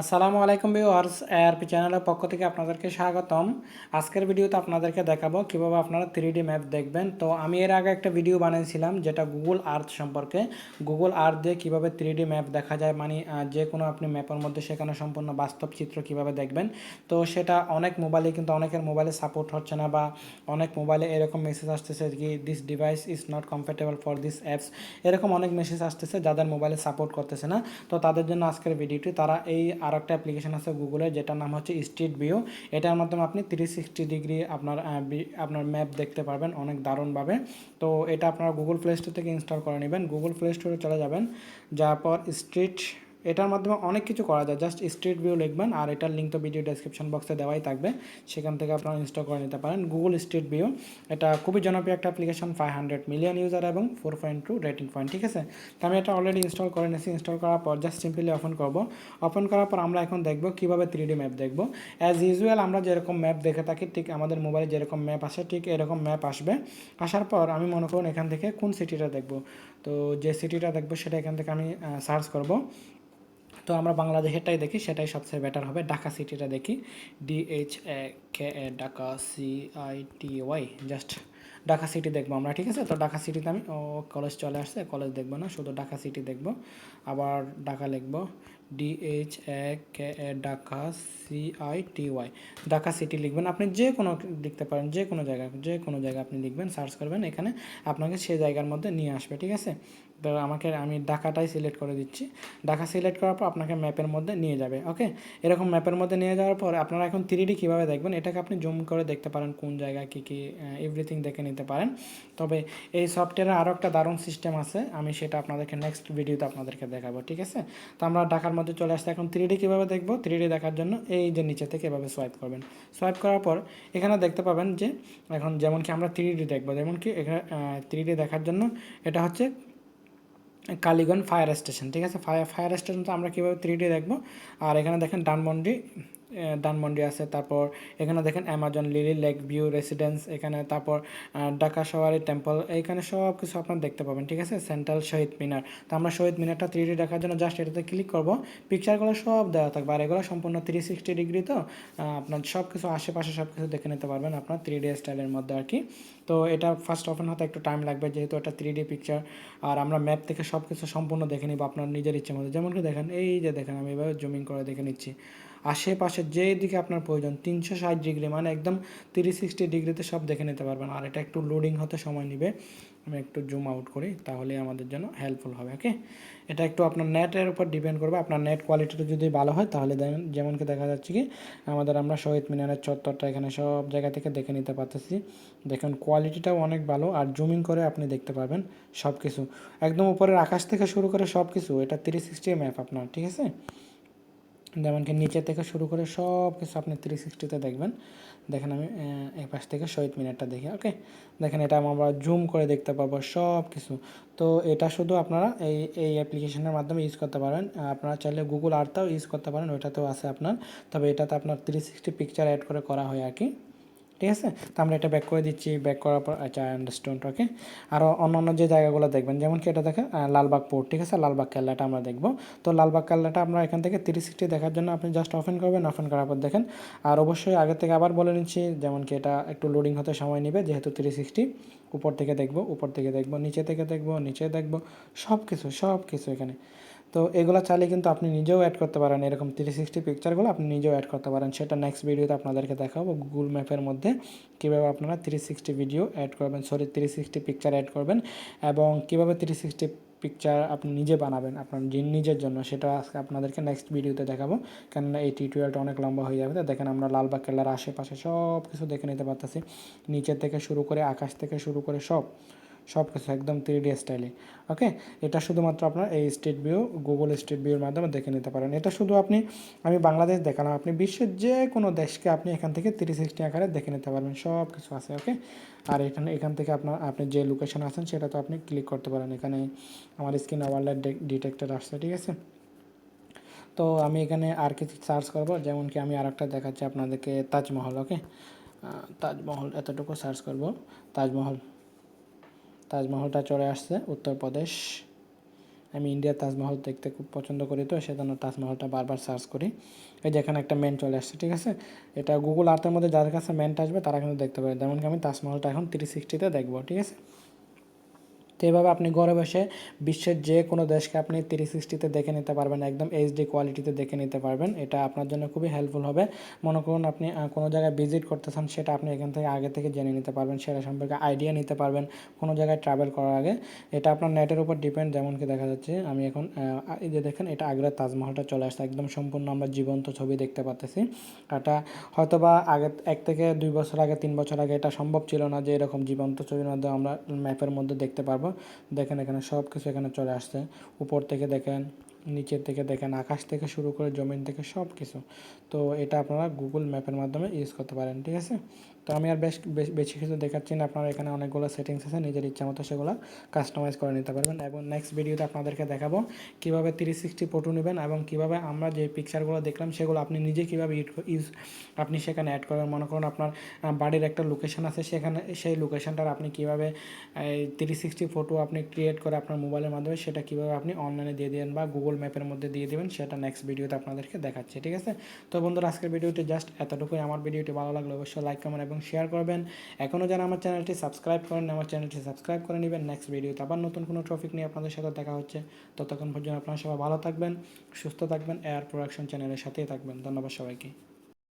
আসসালামু আলাইকুম viewers, ARP চ্যানেলের পক্ষ থেকে আপনাদেরকে স্বাগতম। আজকের ভিডিওতে আপনাদেরকে দেখাবো কীভাবে আপনারা থ্রি ডি ম্যাপ দেখবেন। তো আমি এর আগে একটা ভিডিও বানিয়েছিলাম, যেটা গুগল আর্থ সম্পর্কে। গুগল আর্থ দিয়ে কীভাবে থ্রি ডি ম্যাপ দেখা যায় মানে যে কোনো আপনি ম্যাপের মধ্যে সেখানে সম্পূর্ণ বাস্তব চিত্র কীভাবে দেখবেন। তো সেটা অনেক মোবাইলে কিন্তু অনেকের মোবাইলে সাপোর্ট হচ্ছে না, বা অনেক মোবাইলে এরকম মেসেজ আসতেছে কি this device is not comfortable for this apps এরকম অনেক মেসেজ আসতেছে যাদের মোবাইলে সাপোর্ট করতেছে না। তো তাদের জন্য আজকের ভিডিওটি তারা এই আর একটা অ্যাপ্লিকেশান আছে গুগলের যেটার নাম হচ্ছে স্ট্রিট ভিউ এটার মাধ্যমে আপনি থ্রি সিক্সটি ডিগ্রি আপনার আপনার ম্যাপ দেখতে পারবেন অনেক দারুণভাবে। তো এটা আপনারা গুগল প্লে স্টোর থেকে ইনস্টল করে নেবেন। গুগল প্লে স্টোরে চলে যাবেন। যাওয়ার পর স্ট্রিট এটার মাধ্যমে অনেক কিছু করা যায়। জাস্ট স্ট্রিট ভিউ লিখবেন আর এটার লিঙ্ক তো ভিডিও ডেসক্রিপশন বক্সে দেওয়াই থাকবে। সেখান থেকে আপনারা ইনস্টল করে নিতে পারেন। গুগল স্ট্রিট ভিউ এটা খুবই জনপ্রিয় একটা application five hundred million user এবং four point two rating point ঠিক আছে? তো আমি এটা অলরেডি ইনস্টল করে নিয়েছি। ইনস্টল করার পর জাস্ট সিম্পলি ওপেন করব। ওপেন করার পর আমরা এখন দেখব কীভাবে থ্রি ডি ম্যাপ দেখব। অ্যাজ ইউজুয়াল আমরা যেরকম ম্যাপ দেখে থাকি, ঠিক আমাদের মোবাইলে যেরকম ম্যাপ আসে, ঠিক এরকম ম্যাপ আসবে। আসার পর আমি মনে করুন এখান থেকে কোন সিটিটা দেখব। তো যে সিটিটা দেখব, সেটা এখান থেকে আমি সার্চ করব। তো আমরা বাংলাদেশেরটাই দেখি, সেটাই সবচেয়ে বেটার হবে। ঢাকা সিটিটা দেখি। DH A K A Dhaka C I T Y just Dhaka city দেখব আমরা, ঠিক আছে? তো ঢাকা সিটিতে আমি, ও কলেজ চলে আসছে কলেজ দেখব না, শুধু ঢাকা সিটি দেখব। আবার ঢাকা লিখব। DH A K A Dhaka C I T Y Dhaka city লিখবেন। আপনি যে কোনো লিখতে পারেন, যে কোনো জায়গায় যে কোনো জায়গায় আপনি লিখবেন সার্চ করবেন, এখানে আপনাকে সেই জায়গার মধ্যে নিয়ে আসবে, ঠিক আছে? তো আমাকে, আমি ঢাকাটাই সিলেক্ট করে দিচ্ছি। ঢাকা সিলেক্ট করার পর আপনাকে ম্যাপের মধ্যে নিয়ে যাবে ওকে এরকম ম্যাপের মধ্যে নিয়ে যাওয়ার পর আপনারা এখন থ্রি ডি কীভাবে দেখবেন? এটাকে আপনি জুম করে দেখতে পারেন, কোন জায়গায় কী কী এভরিথিং দেখে নিতে পারেন। তবে এই সফটওয়্যারের আরও একটা দারুণ সিস্টেম আছে, আমি সেটা আপনাদেরকে নেক্সট ভিডিওতে আপনাদেরকে দেখাবো, ঠিক আছে? তো আমরা ঢাকার মধ্যে চলে আসছে। এখন থ্রি ডি কীভাবে দেখব? থ্রি ডি দেখার জন্য এই যে নিচে থেকে এভাবে সোয়াইপ করবেন। সোয়াইপ করার পর এখানে দেখতে পাবেন যে এখন যেমন কি আমরা থ্রি ডি দেখব, যেমন কি এখানে থ্রি ডি দেখার জন্য এটা হচ্ছে কালীগঞ্জ ফায়ার স্টেশন ঠিক আছে? ফায়ার ফায়ার স্টেশন তো আমরা কীভাবে থ্রি ডি দেখব? আর এখানে দেখেন ডানমন্ডি আহ, ডানমন্ডি আছে। তারপর এখানে দেখেন Amazon lily lake view residence এখানে তারপর ঢাকা সওয়ারি টেম্পল এইখানে সব কিছু আপনার দেখতে পাবেন ঠিক আছে? সেন্ট্রাল শহীদ মিনার তো আমরা শহীদ মিনারটা থ্রি ডি দেখার জন্য জাস্ট এটাতে ক্লিক করব। পিকচারগুলো সব দেওয়া থাকবে। আর এগুলো সম্পূর্ণ থ্রি সিক্সটি ডিগ্রি তো আপনার সব কিছু আশেপাশে সব কিছু দেখে নিতে পারবেন আপনার থ্রি ডি স্টাইলের মধ্যে আর কি। তো এটা ফার্স্ট ওপেন হতে একটু টাইম লাগবে যেহেতু এটা থ্রি ডি পিকচার আর আমরা ম্যাপ থেকে সব কিছু সম্পূর্ণ দেখে নিব আপনার নিজের ইচ্ছে মতো। যেমন কি দেখেন এই যে দেখেন আমি এভাবে জুমিং করে দেখে নিচ্ছি। আশেপাশে যে দিকে আপনার প্রয়োজন, তিনশো ষাট ডিগ্রি মানে একদম তিরিশ সিক্সটি ডিগ্রিতে সব দেখে নিতে পারবেন। আর এটা একটু লোডিং হতে সময় নেবে। আমি একটু জুম আউট করি, তাহলে আমাদের জন্য হেল্পফুল হবে ওকে এটা একটু আপনার নেটের উপর ডিপেন্ড করবে। আপনার নেট কোয়ালিটিটা যদি ভালো হয়, তাহলে যেমন কি দেখা যাচ্ছে কি, আমাদের আমরা শহীদ মিনারের চত্বরটা এখানে সব জায়গা থেকে দেখে নিতে পারতেছি। দেখুন কোয়ালিটিটাও অনেক ভালো, আর জুমিং করে আপনি দেখতে পারবেন সব কিছু একদম উপরের আকাশ থেকে শুরু করে সব কিছু এটা তিরিশ সিক্সটি ম্যাপ আপনার, ঠিক আছে? যেমনকি নিচে থেকে শুরু করে সব কিছু আপনি থ্রি সিক্সটিতে দেখবেন। দেখেন আমি এপাশ পাশ থেকে শহীদ মিনারটা দেখি ওকে দেখেন এটা আমরা জুম করে দেখতে পাবো সব কিছু তো এটা শুধু আপনারা এই এই অ্যাপ্লিকেশনের মাধ্যমে ইউজ করতে পারেন। আপনারা চাইলে গুগল আর্থাও ইউজ করতে পারেন, ওইটাতেও আছে আপনার। তবে এটাতে আপনার থ্রি সিক্সটি পিকচার অ্যাড করে করা হয় আর কি। ঠিক আছে? তো আমরা এটা ব্যাক করে দিচ্ছি ব্যাক করার পর আচ্ছা আন্ডারস্ট্যান্ড ওকে আরও অন্য অন্য যে জায়গাগুলো দেখবেন, যেমন কি এটা দেখেন লালবাগ পোর্ট ঠিক আছে? লালবাগ কেল্লাটা আমরা দেখব। তো লালবাগ কেল্লাটা আমরা এখান থেকে তিরিশ সিক্সটি দেখার জন্য আপনি জাস্ট ওপেন করবেন ওপেন করার পর দেখেন। আর অবশ্যই আগে থেকে আবার বলে নিচ্ছি, যেমন কি এটা একটু লোডিং হতে সময় নেবে, যেহেতু থ্রি সিক্সটি উপর থেকে দেখব, উপর থেকে দেখব, নিচে থেকে দেখব, নিচে দেখব সব কিছু সব কিছু এখানে। তো এগুলো চাইলে কিন্তু আপনি নিজেও অ্যাড করতে পারেন। এরকম থ্রি সিক্সটি পিকচারগুলো আপনি নিজেও অ্যাড করতে পারেন। সেটা নেক্সট ভিডিওতে আপনাদেরকে দেখাবো গুগল ম্যাপের মধ্যে কীভাবে আপনারা থ্রি সিক্সটি ভিডিও অ্যাড করবেন sorry three sixty picture add করবেন এবং কীভাবে থ্রি সিক্সটি পিকচার আপনি নিজে বানাবেন আপনার নিজের জন্য। সেটা আজকে আপনাদেরকে নেক্সট ভিডিওতে দেখাবো। কেননা এই টিউটোরিয়ালটা অনেক লম্বা হয়ে যাবে। তো দেখেন আমরা লালবাগ কেল্লার আশেপাশে সব কিছু দেখে নিতে পারতেছি। নিচের থেকে শুরু করে আকাশ থেকে শুরু করে সব সব কিছু একদম থ্রি ডি স্টাইলে ওকে এটা শুধুমাত্র আপনার এই স্টেট ভিউ গুগল স্টেট ভিউর মাধ্যমে দেখে নিতে পারেন। এটা শুধু আপনি, আমি বাংলাদেশ দেখালাম, আপনি বিশ্বের যে কোনো দেশকে আপনি এখান থেকে তিরিশ সিক্সটি আকারে দেখে নিতে পারবেন সব কিছু আছে ওকে আর এখানে, এখান থেকে আপনার, আপনি যে লোকেশন আছেন সেটা তো আপনি ক্লিক করতে পারেন। এখানে আমার স্ক্রিন ওয়ার্ল্ড ডিটেক্টর আসছে, ঠিক আছে? তো আমি এখানে আর কিছু সার্চ করব, যেমন কি আমি আর একটা দেখাচ্ছি আপনাদেরকে, তাজমহল ওকে তাজমহল, এতটুকু সার্চ করব, তাজমহল। তাজমহলটা চলে আসছে, উত্তরপ্রদেশ। আমি ইন্ডিয়ার তাজমহল দেখতে খুব পছন্দ করি তো, সেজন্য তাজমহলটা বারবার সার্চ করি। এই যে এখানে একটা মেন চলে আসছে, ঠিক আছে? এটা গুগল আর্থের মধ্যে যাদের কাছে মেনটা আসবে, তারা কিন্তু দেখতে পারে যেমন আমি তাজমহলটা এখন থ্রি সিক্সটিতে দেখব, ঠিক আছে? তো এভাবে আপনি ঘরে বসে বিশ্বের যে কোনো দেশকে আপনি থ্রি সিক্সটিতে দেখে নিতে পারবেন, একদম এইচডি কোয়ালিটিতে দেখে নিতে পারবেন। এটা আপনার জন্য খুবই হেল্পফুল হবে। মনে করুন আপনি কোনো জায়গায় ভিজিট করতেছেন, সেটা আপনি এখান থেকে আগে থেকে জেনে নিতে পারবেন, সেটা সম্পর্কে আইডিয়া নিতে পারবেন, কোনো জায়গায় ট্রাভেল করার আগে। এটা আপনার নেটের উপর ডিপেন্ড যেমন কি দেখা যাচ্ছে, আমি এখন এই যে দেখেন, এটা আগ্রার তাজমহলটা চলে আসছে, একদম সম্পূর্ণ আমরা জীবন্ত ছবি দেখতে পাচ্তেছি এটা হয়তো বা আগে এক থেকে দুই বছর আগে, তিন বছর আগে এটা সম্ভব ছিল না যে এরকম জীবন্ত ছবির মাধ্যমে আমরা ম্যাপের মধ্যে দেখতে পারব। দেখেন এখানে সব কিছু এখানে চলে আসছে। উপর থেকে দেখেন, নিচের থেকে দেখেন, আকাশ থেকে শুরু করে জমিন থেকে সব কিছু তো এটা আপনারা গুগল ম্যাপের মাধ্যমে ইউজ করতে পারেন, ঠিক আছে? তো আমি আর বেশ, বেশ- কিছু দেখাচ্ছি না। আপনারা এখানে অনেকগুলো সেটিংস আছে, নিজের ইচ্ছা মতো সেগুলো কাস্টমাইজ করে নিতে পারবেন। এবং নেক্সট ভিডিওতে আপনাদেরকে দেখাবো কীভাবে থ্রি সিক্সটি ফটো নেবেন এবং কীভাবে আমরা যে পিকচারগুলো দেখলাম, সেগুলো আপনি নিজে কীভাবে ইউজ আপনি সেখানে অ্যাড করবেন। মনে করুন আপনার বাড়ির একটা লোকেশন আছে, সেখানে, সেই লোকেশানটার আপনি কীভাবে থ্রি সিক্সটি ফটো আপনি ক্রিয়েট করে আপনার মোবাইলের মাধ্যমে সেটা কীভাবে আপনি অনলাইনে দিয়ে দেবেন বা গুগল ম্যাপের মধ্যে দিয়ে দেবেন, সেটা নেক্সট ভিডিওতে আপনাদেরকে দেখাচ্ছি, ঠিক আছে? তো বন্ধুরা, আজকের ভিডিওটি জাস্ট এতটুকুই। আমার ভিডিওটি ভালো লাগলে অবশ্যই লাইক কমেন্ট এবং শেয়ার করবেন। এখনও যারা আমার চ্যানেলটি সাবস্ক্রাইব করেন আমার চ্যানেলটি সাবস্ক্রাইব করে নেবেন। নেক্সট ভিডিওতে আবার নতুন কোনো টপিক নিয়ে আপনাদের সাথে দেখা হচ্ছে। ততক্ষণ পর্যন্ত আপনারা সবাই ভালো থাকবেন, সুস্থ থাকবেন এয়ার প্রোডাকশন চ্যানেলের সাথেই থাকবেন। ধন্যবাদ সবাইকে।